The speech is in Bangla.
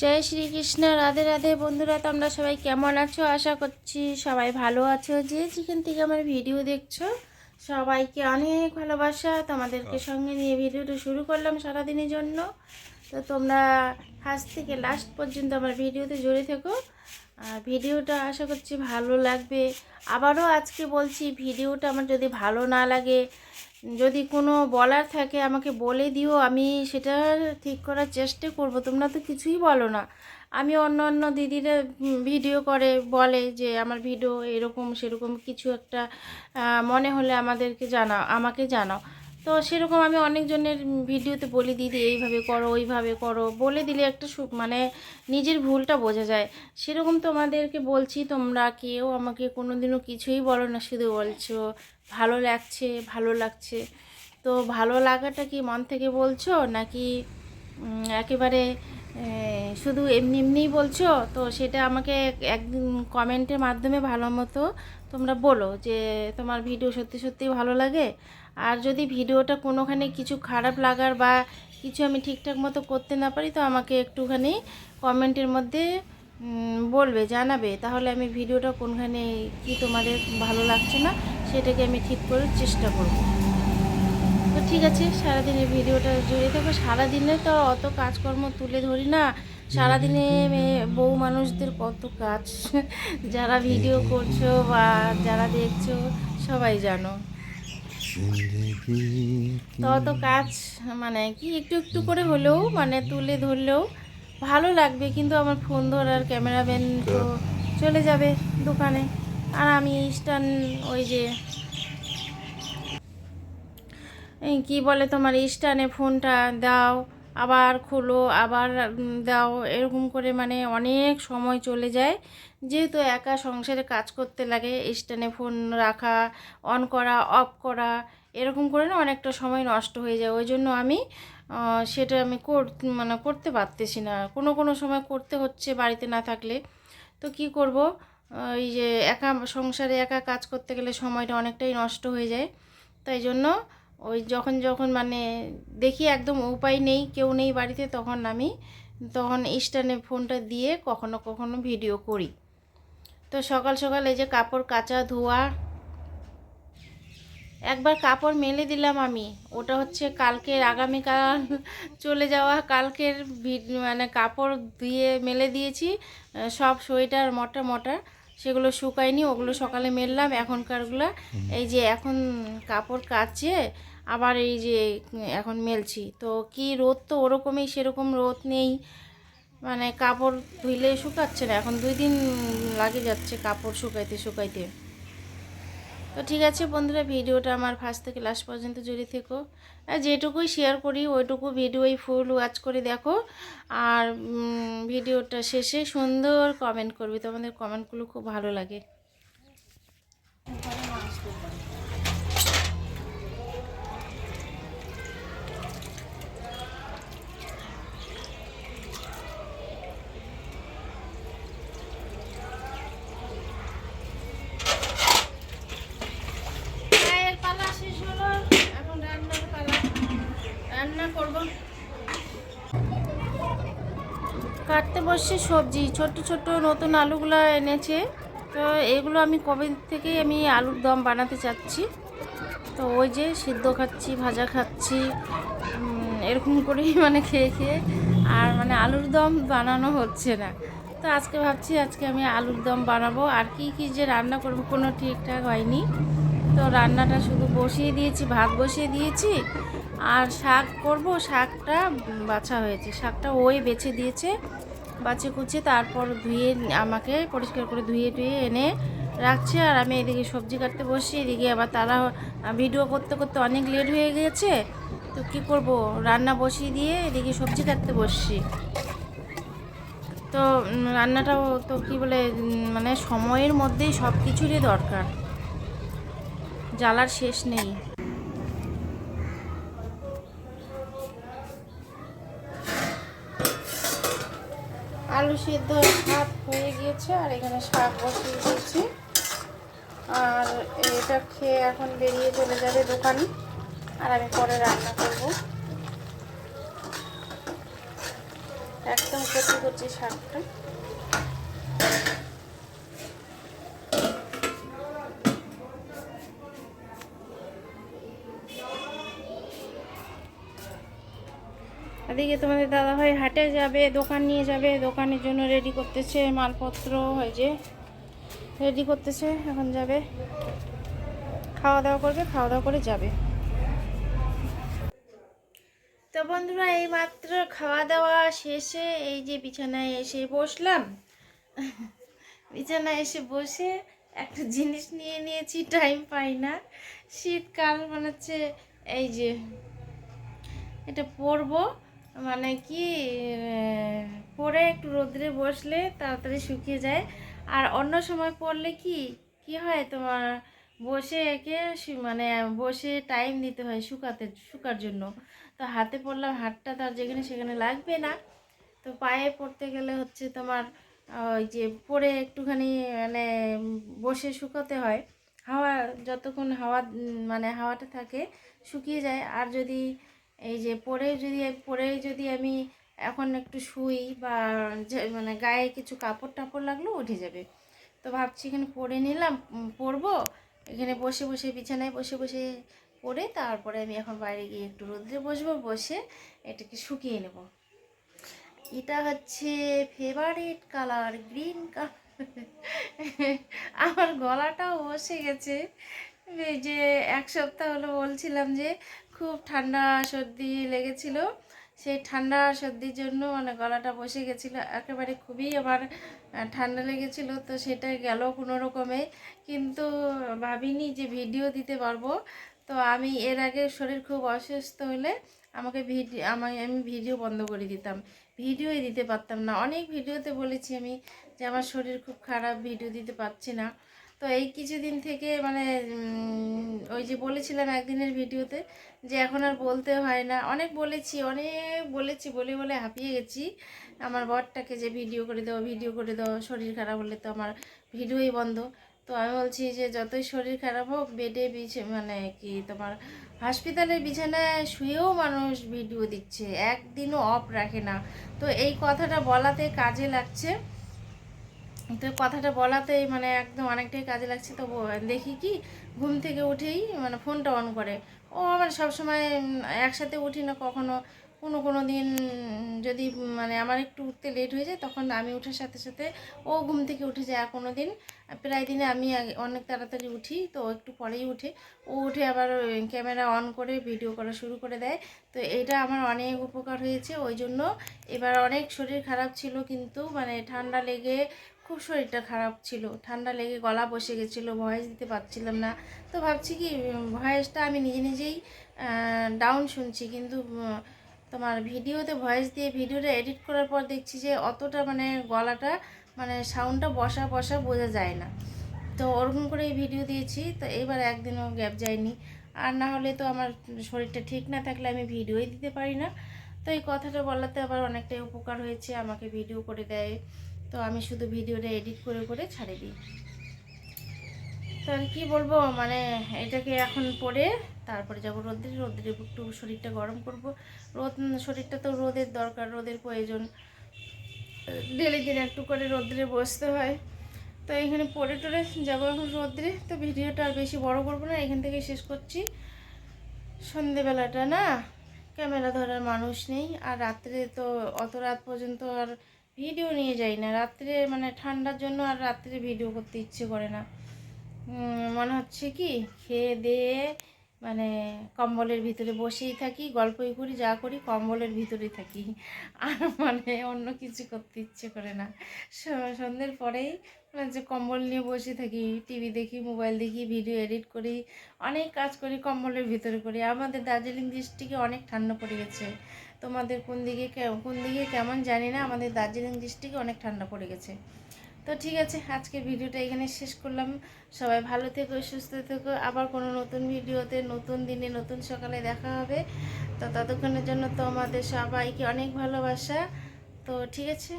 জয় শ্রীকৃষ্ণ রাধে রাধে। বন্ধুরা তোমরা সবাই কেমন আছো? আশা করছি সবাই ভালো আছো। যে যেখান থেকে আমার ভিডিও দেখছ সবাইকে অনেক ভালোবাসা। তোমাদেরকে সঙ্গে নিয়ে ভিডিওটা শুরু করলাম সারাদিনের জন্য। তো তোমরা ফার্স্ট থেকে লাস্ট পর্যন্ত আমার ভিডিওতে জুড়ে থেকো। ভিডিওটা আশা করছি ভালো লাগবে। আবারও আজকে বলছি, ভিডিওটা আমার যদি ভালো না লাগে, যদি কোনো বলার থাকে আমাকে বলে দিও, আমি সেটা ঠিক করার চেষ্টা করব। তোমরা তো কিছুই বলো না। আমি অন্য অন্য দিদিরা ভিডিও করে, বলে যে আমার ভিডিও এরকম সেরকম কিছু একটা মনে হলে আমাদেরকে জানাও, আমাকে জানাও। তো সেরকম আমি অনেকজনের ভিডিওতে বলি, দিদি, এইভাবে করো, ওইভাবে করো। বলে দিলে একটা মানে নিজের ভুলটা বোঝা যায়। সেরকম তোমাদেরকে বলছি, তোমরা কেউ আমাকে কোনো দিনও কিছুই বলো না, শুধু বলছো, ভালো লাগছে ভালো লাগছে। তো ভালো লাগাটা কি মন থেকে বলছো, নাকি একেবারে শুধু এমনি এমনিই বলছো? তো সেটা আমাকে এক- একদিন কমেন্টের মাধ্যমে ভালো মতো তোমরা বলো যে তোমার ভিডিও সত্যি সত্যি ভালো লাগে। আর যদি ভিডিওটা কোনোখানে কিছু খারাপ লাগার বা কিছু আমি ঠিকঠাক মতো করতে না পারি তো আমাকে একটুখানি কমেন্টের মধ্যে বলবে জানাবে। তাহলে আমি ভিডিওটা কোনখানে কি তোমাদের ভালো লাগছে না সেটাকে আমি ঠিক করার চেষ্টা করব। তো ঠিক আছে সারাদিনের ভিডিওটা জুড়ে থাকো। সারাদিনে তো অত কাজকর্ম তুলে ধরি না। সারাদিনে বউ মানুষদের কত কাজ। যারা ভিডিও করছ বা যারা দেখছ সবাই জানো। তো অত কাজ মানে কি একটু একটু করে হলেও মানে তুলে ধরলেও ভালো লাগবে। কিন্তু আমার ফোন ধরার ক্যামেরাম্যান তো চলে যাবে দোকানে। আর আমি ইস্টার্ন ওই যে কি বলে তোমার ইস্টার্নে ফোনটা দাও। আবার খোলো, আবার দাও, এরকম করে মানে অনেক সময় চলে যায়। যেহেতু একা সংসারে কাজ করতে লাগে, স্ট্যান্ডে ফোন রাখা, অন করা, অফ করা, এরকম করে না অনেকটা সময় নষ্ট হয়ে যায়। ওই জন্য আমি সেটা আমি কর মানে করতে পারতেছি না। কোনো কোনো সময় করতে হচ্ছে বাড়িতে না থাকলে। তো কি করব? ওই যে একা সংসারে একা কাজ করতে গেলে সময়টা অনেকটাই নষ্ট হয়ে যায়। তাই জন্য ওই যখন যখন মানে দেখি একদম উপায় নেই কেউ নেই বাড়িতে তখন আমি তখন স্ট্যান্ডে ফোনটা দিয়ে কখনো কখনো ভিডিও করি। তো সকাল সকাল এই যে কাপড় কাচা ধোয়া একবার কাপড় মেলে দিলাম আমি। ওটা হচ্ছে কালকের আগামীকাল চলে যাওয়া কালকের মানে কাপড় ধুয়ে মেলে দিয়েছি। সব সোয়েটার মোটা মোটা সেগুলো শুকায়নি ওগুলো সকালে মেললাম। এখনকারগুলো এই যে এখন কাপড় কাচে আবার এই যে, এখন মেলছি। তো কি রোদ তো ওরকমই, সেরকম রোদ নেই। মানে কাপড় ধুইলে শুকাচ্ছে না। এখন দুই দিন লাগে যাচ্ছে কাপড় শুকাইতে শুকাইতে। তো ঠিক আছে বন্ধুরা, ভিডিওটা আমার ফার্স্ট থেকে লাস্ট পর্যন্ত জুড়ে থেকো। যেটুকুই শেয়ার করি, ওইটুকু ভিডিওই ফুল ওয়াচ করে দেখো। আর ভিডিওটা শেষে সুন্দর কমেন্ট করবে। তোমাদের কমেন্টগুলো খুব ভালো লাগে চায়ের পালা শেষ হলো এখন রান্নার পালা রান্না করব। কাটতে বসছে সবজি ছোট ছোট নতুন আলুগুলো এনেছে। তো এগুলো আমি কবে থেকেই আমি আলুর দম বানাতে চাচ্ছি? তো ওই যে সিদ্ধ খাচ্ছি, ভাজা খাচ্ছি এরকম করেই মানে খেয়ে খেয়ে। আর মানে আলুর দম বানানো হচ্ছে না। তো আজকে ভাবছি আজকে আমি আলুর দম বানাবো। আর কি কি যে রান্না করব কোনো ঠিকঠাক হয়নি। তো রান্নাটা শুধু বসিয়ে দিয়েছি, ভাত বসিয়ে দিয়েছি। আর শাক করব, শাকটা বাছা হয়েছে। শাকটা ওই বেছে দিয়েছে, বাছে কুচে তারপর ধুয়ে আমাকে পরিষ্কার করে ধুয়ে টুয়ে এনে রাখছে। আর আমি এদিকে সবজি কাটতে বসি এদিকে আবার তারা ভিডিও করতে করতে অনেক লেট হয়ে গেছে তো কি করব? রান্না বসিয়ে দিয়ে এদিকে সবজি কাটতে বসছি। তো রান্নাটাও তো কি বলে মানে সময়ের মধ্যেই সব কিছুরই দরকার। জ্বালার শেষ নেই। আলু সিদ্ধ ভাত হয়ে গিয়েছে, আর এখানে শাক বসিয়ে দিয়েছি। আর এটা খেয়ে এখন বেরিয়ে চলে যাবে দোকানে, আর আমি পরে রান্না করব। একদম কচি কচি শাকটা। এদিকে তোমাদের দাদা ভাই হাটে যাবে, দোকান নিয়ে যাবে, দোকানের জন্য রেডি করতেছে মালপত্র হয় যে রেডি করতেছে, এখন যাবে। খাওয়া দাওয়া করবে খাওয়া দাওয়া করে যাবে। তো বন্ধুরা এই মাত্র খাওয়া দাওয়া শেষে এই যে বিছানায় এসে বসলাম। বিছানায় এসে বসে একটা জিনিস নিয়ে নিয়েছি টাইম পাই না। শীতকাল মানে হচ্ছে, এই যে এটা পরবো। মানে কি পরে একটু রোদ্রে বসলে তাড়াতাড়ি শুকিয়ে যায়। আর অন্য সময় পরলে কি কি হয় তোমার, বসে একে মানে বসে টাইম দিতে হয় শুকাতে, শুকার জন্য। তো হাতে পরলাম হাতটা তার যেখানে সেখানে লাগবে না। তো পায়ে পড়তে গেলে হচ্ছে তোমার ওই যে পরে একটুখানি মানে বসে শুকাতে হয়। হাওয়া, যতক্ষণ হাওয়া মানে হাওয়াটা থাকে, শুকিয়ে যায়। আর যদি এই যে পরে যদি পরে যদি আমি এখন একটু শুই বা মানে গায়ে কিছু কাপড় টাপড় লাগলেও উঠে যাবে। তো ভাবছি এখানে পরে নিলাম পরবো। এখানে বসে বসে, বিছানায় বসে বসে পরে তারপরে আমি এখন বাইরে গিয়ে একটু রোদ্রে বসবো, বসে এটাকে শুকিয়ে নেব। এটা হচ্ছে ফেভারিট কালার গ্রিন কালার আমার গলাটাও বসে গেছে। যে এক সপ্তাহ হলো বলছিলাম যে খুব ঠান্ডা সর্দি লেগেছিল। সেই ঠান্ডা সর্দির জন্য মানে গলাটা বসে গেছিল। একেবারে খুবই আমার ঠান্ডা লেগেছিল। তো সেটা গেল কোনো রকমে। কিন্তু ভাবিনি যে ভিডিও দিতে পারব। তো আমি এর আগে শরীর খুব অসুস্থ হলে আমাকে ভিডিও আমাকে আমি ভিডিও বন্ধ করে দিতাম। ভিডিওই দিতে পারতাম না। অনেক ভিডিওতে বলেছি আমি যে আমার শরীর খুব খারাপ, ভিডিও দিতে পারছি না। তো এই কিছুদিন থেকে মানে ওই যে বলেছিলাম একদিনের ভিডিওতে যে এখন আর বলতে হয় না। অনেক বলেছি অনেক বলেছি, বলে বলে হাঁপিয়ে গেছি। আমার বরটাকে যে ভিডিও করে দাও ভিডিও করে দাও শরীর খারাপ হলে তো আমার ভিডিওই বন্ধ। তো আমি বলছি যে যতই শরীর খারাপ হোক, বেডে বিছে মানে কি তোমার হসপিটালের বিছানায় শুয়েও মানুষ ভিডিও দিচ্ছে, একদিনও অফ রাখে না। তো এই কথাটা বলাতে কাজে লাগছে। তো কথাটা বলাতেই মানে একদম অনেকটাই কাজে লাগছে তো দেখি কি, ঘুম থেকে উঠেই মানে ফোনটা অন করে। ও আমার সবসময় একসাথে উঠি না কখনো, কোনো কোনো দিন যদি মানে আমার একটু উঠতে লেট হয়ে যায়, তখন আমি ওঠার সাথে সাথে ও ঘুম থেকে উঠে যায় আর কোনো দিন। প্রায় দিনে আমি অনেক তাড়াতাড়ি উঠি, তো একটু পরেই উঠে। ও উঠে আবার ক্যামেরা অন করে ভিডিও করা শুরু করে দেয়। তো এটা আমার অনেক উপকার হয়েছে, ওই জন্য এবার অনেক শরীর খারাপ ছিল, কিন্তু মানে ঠান্ডা লেগে খুব শরীরটা খারাপ ছিল। ঠান্ডা লেগে গলা বসে গেছিল, ভয়েস দিতে পারছিলাম না। তো ভাবছি কি ভয়েসটা আমি নিজে নিজেই ডাউন শুনছি। কিন্তু তোমার ভিডিওতে ভয়েস দিয়ে ভিডিওটা এডিট করার পর দেখছি যে অতটা মানে গলাটা মানে সাউন্ডটা বসা বসা বোঝা যায় না। তো ওরকম করে এই ভিডিও দিয়েছি। তো এবার একদিনও গ্যাপ যায়নি। আর না হলে তো আমার শরীরটা ঠিক না থাকলে আমি ভিডিওই দিতে পারি না। তো এই কথাটা বলাতে আবার অনেকটাই উপকার হয়েছে। আমাকে ভিডিও করে দেয়। তো আমি শুধু ভিডিওটা এডিট করে করে ছাড়ে দিই। তো আর কি বলব মানে এটাকে এখন পরে তারপরে যাব রোদ্রে। রোদ্রে একটু শরীরটা গরম করব। রোদ, শরীরটা তো রোদের দরকার, রোদের প্রয়োজন। ডেলি দিন একটু করে রোদ্রে বসতে হয়। তো এখানে পরে টরে যাব এখন রোদ্রে। তো ভিডিওটা আর বেশি বড় করব না, এখান থেকে শেষ করছি। সন্ধেবেলাটা না, ক্যামেরা ধরার মানুষ নেই। আর রাত্রে তো অত রাত পর্যন্ত আর ভিডিও নিয়ে যাই না। রাত্রে মানে ঠান্ডার জন্য আর রাত্রে ভিডিও করতে ইচ্ছে করে না। মনে হচ্ছে কি, খেয়ে দিয়ে মানে কম্বলের ভিতরে বসেই থাকি, গল্পই করি, যা করি, কম্বলের ভিতরেই থাকি। আর মানে অন্য কিছু করতে ইচ্ছে করে না। সন্ধ্যের পরেই মানে যে কম্বল নিয়ে বসে থাকি, টিভি দেখি, মোবাইল দেখি, ভিডিও এডিট করি, অনেক কাজ করি, কম্বলের ভিতরে করি। আমাদের দার্জিলিং ডিস্ট্রিক্টে অনেক ঠান্ডা পড়ে গেছে। তোমাদের কোন দিকে কোন দিকে কেমন জানি না, আমাদের দার্জিলিং ডিস্ট্রিক্টে অনেক ঠান্ডা পড়ে গেছে। তো ঠিক আছে আজকে ভিডিওটা এখানে শেষ করলাম। সবাই ভালো থেকো, সুস্থ থেকো। আবার কোনো নতুন ভিডিওতে নতুন দিনে, নতুন সকালে দেখা হবে। তো ততক্ষণের জন্য তোমাদের সবাইকে অনেক ভালোবাসা। তো ঠিক আছে।